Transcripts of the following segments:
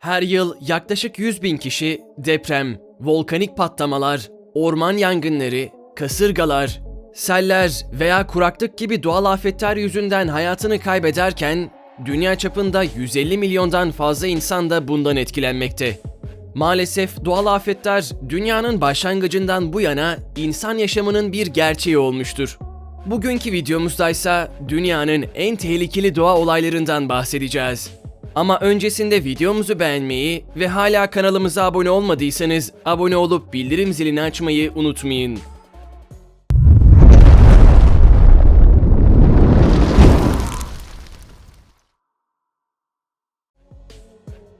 Her yıl yaklaşık 100 bin kişi deprem, volkanik patlamalar, orman yangınları, kasırgalar, seller veya kuraklık gibi doğal afetler yüzünden hayatını kaybederken dünya çapında 150 milyondan fazla insan da bundan etkilenmekte. Maalesef doğal afetler dünyanın başlangıcından bu yana insan yaşamının bir gerçeği olmuştur. Bugünkü videomuzda ise dünyanın en tehlikeli doğa olaylarından bahsedeceğiz. Ama öncesinde videomuzu beğenmeyi ve hala kanalımıza abone olmadıysanız abone olup bildirim zilini açmayı unutmayın.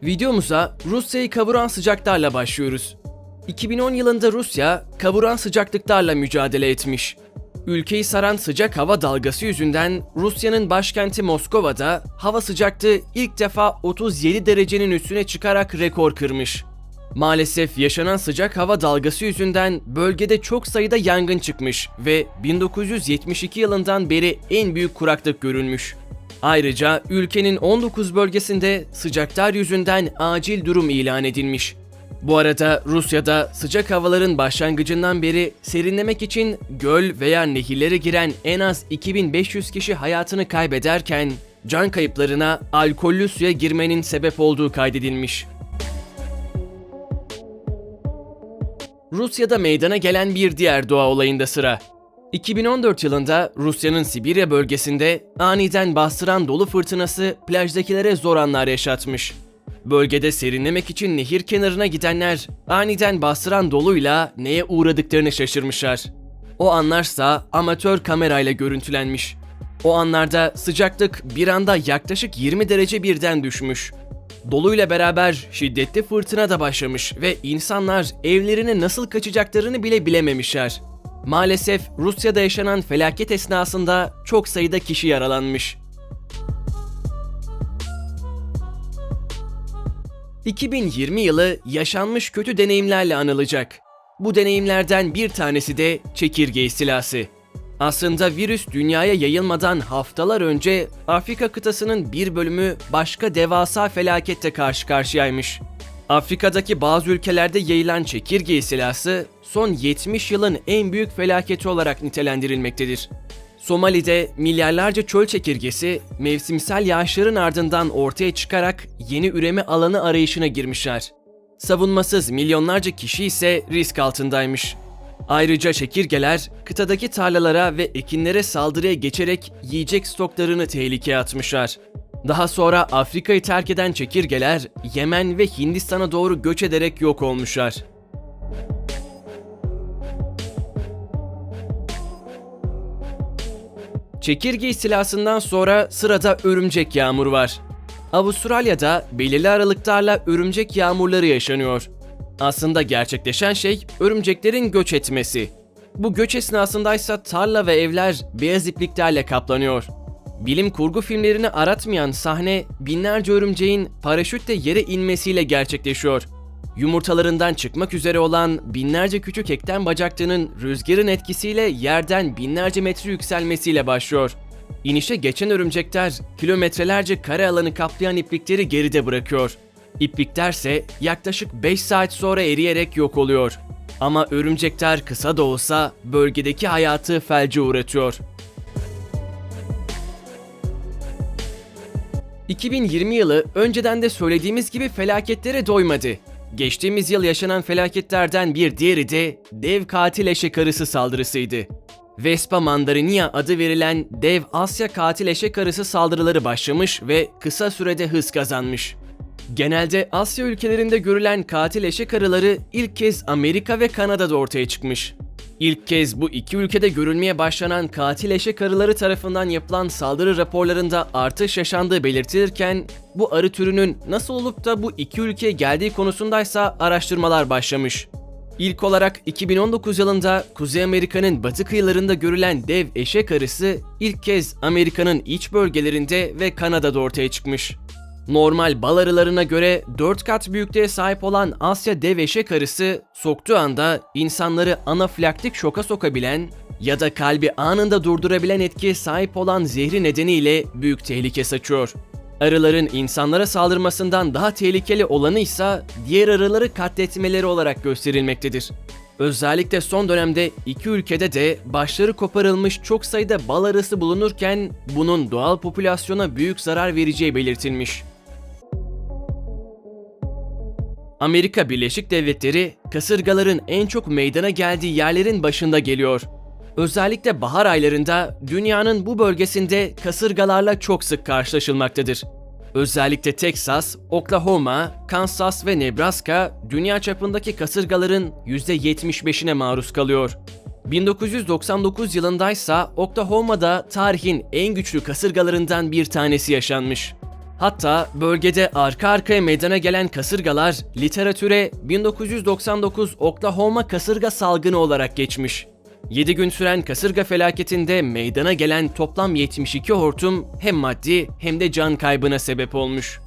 Videomuza Rusya'yı kavuran sıcaklarla başlıyoruz. 2010 yılında Rusya kavuran sıcaklıklarla mücadele etmiş. Ülkeyi saran sıcak hava dalgası yüzünden Rusya'nın başkenti Moskova'da hava sıcaklığı ilk defa 37 derecenin üstüne çıkarak rekor kırmış. Maalesef yaşanan sıcak hava dalgası yüzünden bölgede çok sayıda yangın çıkmış ve 1972 yılından beri en büyük kuraklık görülmüş. Ayrıca ülkenin 19 bölgesinde sıcaklar yüzünden acil durum ilan edilmiş. Bu arada Rusya'da sıcak havaların başlangıcından beri serinlemek için göl veya nehirlere giren en az 2500 kişi hayatını kaybederken can kayıplarına alkollü suya girmenin sebep olduğu kaydedilmiş. Rusya'da meydana gelen bir diğer doğa olayında sıra. 2014 yılında Rusya'nın Sibirya bölgesinde aniden bastıran dolu fırtınası plajdakilere zor anlar yaşatmış. Bölgede serinlemek için nehir kenarına gidenler aniden bastıran doluyla neye uğradıklarını şaşırmışlar. O anlarsa amatör kamerayla görüntülenmiş. O anlarda sıcaklık bir anda yaklaşık 20 derece birden düşmüş. Doluyla beraber şiddetli fırtına da başlamış ve insanlar evlerine nasıl kaçacaklarını bile bilememişler. Maalesef Rusya'da yaşanan felaket esnasında çok sayıda kişi yaralanmış. 2020 yılı yaşanmış kötü deneyimlerle anılacak. Bu deneyimlerden bir tanesi de çekirge istilası. Aslında virüs dünyaya yayılmadan haftalar önce Afrika kıtasının bir bölümü başka devasa felakette karşı karşıyaymış. Afrika'daki bazı ülkelerde yayılan çekirge istilası son 70 yılın en büyük felaketi olarak nitelendirilmektedir. Somali'de milyarlarca çöl çekirgesi mevsimsel yağışların ardından ortaya çıkarak yeni üreme alanı arayışına girmişler. Savunmasız milyonlarca kişi ise risk altındaymış. Ayrıca çekirgeler kıtadaki tarlalara ve ekinlere saldırıya geçerek yiyecek stoklarını tehlikeye atmışlar. Daha sonra Afrika'yı terk eden çekirgeler Yemen ve Hindistan'a doğru göç ederek yok olmuşlar. Çekirge istilasından sonra sırada örümcek yağmur var. Avustralya'da belirli aralıklarla örümcek yağmurları yaşanıyor. Aslında gerçekleşen şey örümceklerin göç etmesi. Bu göç esnasındaysa tarla ve evler beyaz ipliklerle kaplanıyor. Bilim kurgu filmlerini aratmayan sahne binlerce örümceğin paraşütle yere inmesiyle gerçekleşiyor. Yumurtalarından çıkmak üzere olan binlerce küçük ekten bacaklının rüzgarın etkisiyle yerden binlerce metre yükselmesiyle başlıyor. İnişe geçen örümcekler kilometrelerce kare alanı kaplayan iplikleri geride bırakıyor. İpliklerse yaklaşık 5 saat sonra eriyerek yok oluyor. Ama örümcekler kısa da olsa bölgedeki hayatı felce uğratıyor. 2020 yılı önceden de söylediğimiz gibi felaketlere doymadı. Geçtiğimiz yıl yaşanan felaketlerden bir diğeri de dev katil eşek arısı saldırısıydı. Vespa mandarinia adı verilen dev Asya katil eşek arısı saldırıları başlamış ve kısa sürede hız kazanmış. Genelde Asya ülkelerinde görülen katil eşek arıları ilk kez Amerika ve Kanada'da ortaya çıkmış. İlk kez bu iki ülkede görülmeye başlanan katil eşek arıları tarafından yapılan saldırı raporlarında artış yaşandığı belirtilirken bu arı türünün nasıl olup da bu iki ülkeye geldiği konusundaysa araştırmalar başlamış. İlk olarak 2019 yılında Kuzey Amerika'nın batı kıyılarında görülen dev eşek arısı ilk kez Amerika'nın iç bölgelerinde ve Kanada'da ortaya çıkmış. Normal bal arılarına göre 4 kat büyüklüğe sahip olan Asya dev eşek arısı soktuğu anda insanları anafilaktik şoka sokabilen ya da kalbi anında durdurabilen etkiye sahip olan zehri nedeniyle büyük tehlike saçıyor. Arıların insanlara saldırmasından daha tehlikeli olanı ise diğer arıları katletmeleri olarak gösterilmektedir. Özellikle son dönemde iki ülkede de başları koparılmış çok sayıda bal arısı bulunurken bunun doğal popülasyona büyük zarar vereceği belirtilmiş. Amerika Birleşik Devletleri kasırgaların en çok meydana geldiği yerlerin başında geliyor. Özellikle bahar aylarında dünyanın bu bölgesinde kasırgalarla çok sık karşılaşılmaktadır. Özellikle Texas, Oklahoma, Kansas ve Nebraska dünya çapındaki kasırgaların %75'ine maruz kalıyor. 1999 yılındaysa Oklahoma'da tarihin en güçlü kasırgalarından bir tanesi yaşanmış. Hatta bölgede arka arkaya meydana gelen kasırgalar literatüre 1999 Oklahoma kasırga salgını olarak geçmiş. 7 gün süren kasırga felaketinde meydana gelen toplam 72 hortum hem maddi hem de can kaybına sebep olmuş.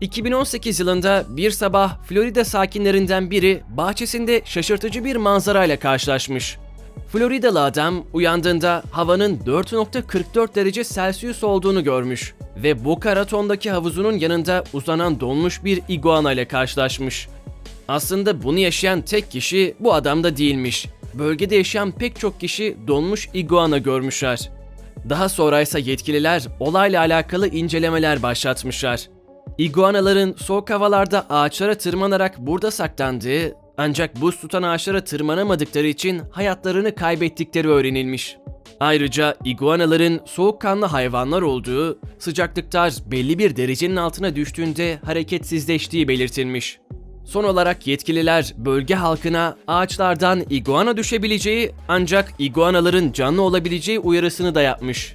2018 yılında bir sabah Florida sakinlerinden biri bahçesinde şaşırtıcı bir manzarayla karşılaşmış. Floridalı adam uyandığında havanın 4.44 derece Celsius olduğunu görmüş ve Boca Raton'daki havuzunun yanında uzanan donmuş bir iguana ile karşılaşmış. Aslında bunu yaşayan tek kişi bu adam da değilmiş. Bölgede yaşayan pek çok kişi donmuş iguana görmüşler. Daha sonra ise yetkililer olayla alakalı incelemeler başlatmışlar. İguanaların soğuk havalarda ağaçlara tırmanarak burada saklandığı ancak buz tutan ağaçlara tırmanamadıkları için hayatlarını kaybettikleri öğrenilmiş. Ayrıca iguanaların soğukkanlı hayvanlar olduğu, sıcaklıklar belli bir derecenin altına düştüğünde hareketsizleştiği belirtilmiş. Son olarak yetkililer bölge halkına ağaçlardan iguana düşebileceği ancak iguanaların canlı olabileceği uyarısını da yapmış.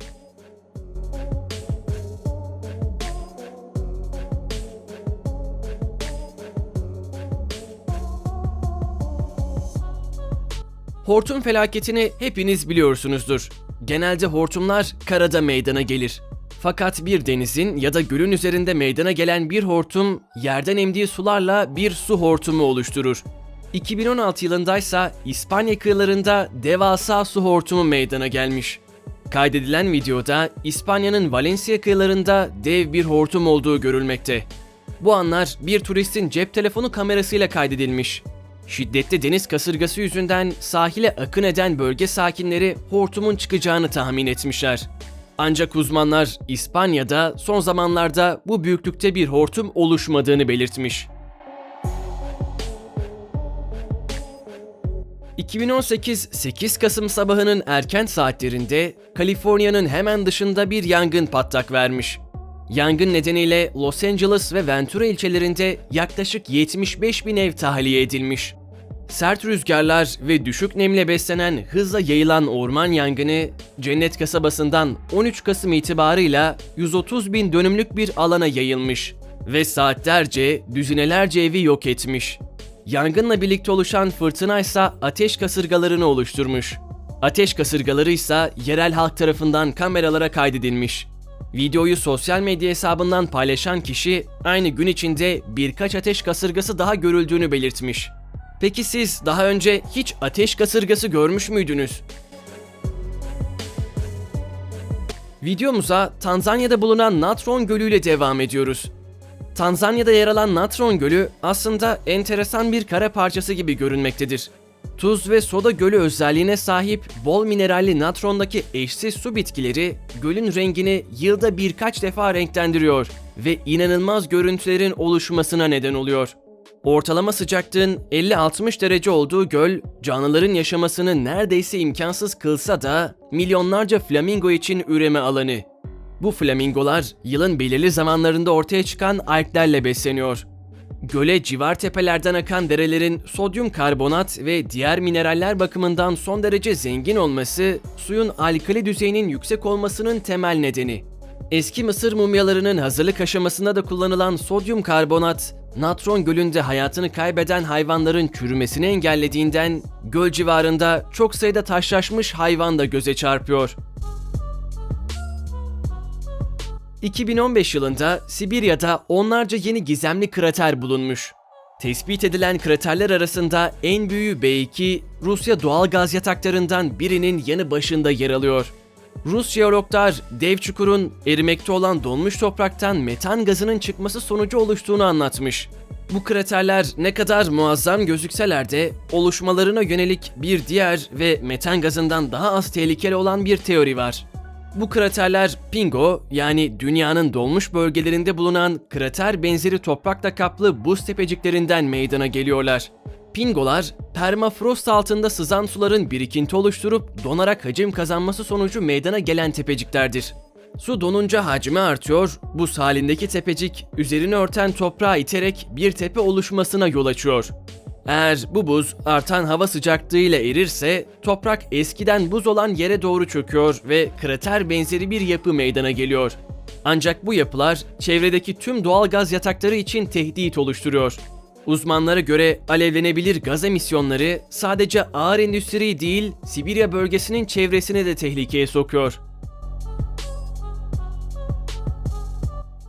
Hortum felaketini hepiniz biliyorsunuzdur. Genelde hortumlar karada meydana gelir. Fakat bir denizin ya da gölün üzerinde meydana gelen bir hortum yerden emdiği sularla bir su hortumu oluşturur. 2016 yılındaysa İspanya kıyılarında devasa su hortumu meydana gelmiş. Kaydedilen videoda İspanya'nın Valencia kıyılarında dev bir hortum olduğu görülmekte. Bu anlar bir turistin cep telefonu kamerasıyla kaydedilmiş. Şiddetli deniz kasırgası yüzünden sahile akın eden bölge sakinleri hortumun çıkacağını tahmin etmişler. Ancak uzmanlar İspanya'da son zamanlarda bu büyüklükte bir hortum oluşmadığını belirtmiş. 2018 8 Kasım sabahının erken saatlerinde Kaliforniya'nın hemen dışında bir yangın patlak vermiş. Yangın nedeniyle Los Angeles ve Ventura ilçelerinde yaklaşık 75 bin ev tahliye edilmiş. Sert rüzgarlar ve düşük nemle beslenen hızla yayılan orman yangını Cennet kasabasından 13 Kasım itibarıyla 130 bin dönümlük bir alana yayılmış ve saatlerce düzinelerce evi yok etmiş. Yangınla birlikte oluşan fırtına ise ateş kasırgalarını oluşturmuş. Ateş kasırgaları ise yerel halk tarafından kameralara kaydedilmiş. Videoyu sosyal medya hesabından paylaşan kişi aynı gün içinde birkaç ateş kasırgası daha görüldüğünü belirtmiş. Peki siz daha önce hiç ateş kasırgası görmüş müydünüz? Videomuza Tanzanya'da bulunan Natron Gölü ile devam ediyoruz. Tanzanya'da yer alan Natron Gölü aslında enteresan bir kara parçası gibi görünmektedir. Tuz ve soda gölü özelliğine sahip bol mineralli natrondaki eşsiz su bitkileri gölün rengini yılda birkaç defa renklendiriyor ve inanılmaz görüntülerin oluşmasına neden oluyor. Ortalama sıcaklığın 50-60 derece olduğu göl, canlıların yaşamasını neredeyse imkansız kılsa da milyonlarca flamingo için üreme alanı. Bu flamingolar yılın belirli zamanlarında ortaya çıkan alglerle besleniyor. Göle civar tepelerden akan derelerin sodyum karbonat ve diğer mineraller bakımından son derece zengin olması, suyun alkali düzeyinin yüksek olmasının temel nedeni. Eski Mısır mumyalarının hazırlık aşamasında da kullanılan sodyum karbonat, Natron Gölü'nde hayatını kaybeden hayvanların çürümesini engellediğinden göl civarında çok sayıda taşlaşmış hayvan da göze çarpıyor. 2015 yılında Sibirya'da onlarca yeni gizemli krater bulunmuş. Tespit edilen kraterler arasında en büyüğü B2, Rusya doğal gaz yataklarından birinin yanı başında yer alıyor. Rus jeologlar dev çukurun erimekte olan donmuş topraktan metan gazının çıkması sonucu oluştuğunu anlatmış. Bu kraterler ne kadar muazzam gözükseler de oluşmalarına yönelik bir diğer ve metan gazından daha az tehlikeli olan bir teori var. Bu kraterler Pingo yani dünyanın dolmuş bölgelerinde bulunan krater benzeri toprakla kaplı buz tepeciklerinden meydana geliyorlar. Pingolar, permafrost altında sızan suların birikinti oluşturup donarak hacim kazanması sonucu meydana gelen tepeciklerdir. Su donunca hacmi artıyor, buz halindeki tepecik üzerini örten toprağı iterek bir tepe oluşmasına yol açıyor. Eğer bu buz artan hava sıcaklığıyla erirse toprak eskiden buz olan yere doğru çöküyor ve krater benzeri bir yapı meydana geliyor. Ancak bu yapılar çevredeki tüm doğal gaz yatakları için tehdit oluşturuyor. Uzmanlara göre alevlenebilir gaz emisyonları sadece ağır endüstriyi değil, Sibirya bölgesinin çevresini de tehlikeye sokuyor.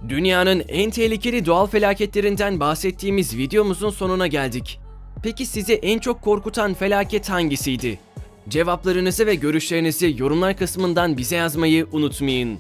Dünyanın en tehlikeli doğal felaketlerinden bahsettiğimiz videomuzun sonuna geldik. Peki sizi en çok korkutan felaket hangisiydi? Cevaplarınızı ve görüşlerinizi yorumlar kısmından bize yazmayı unutmayın.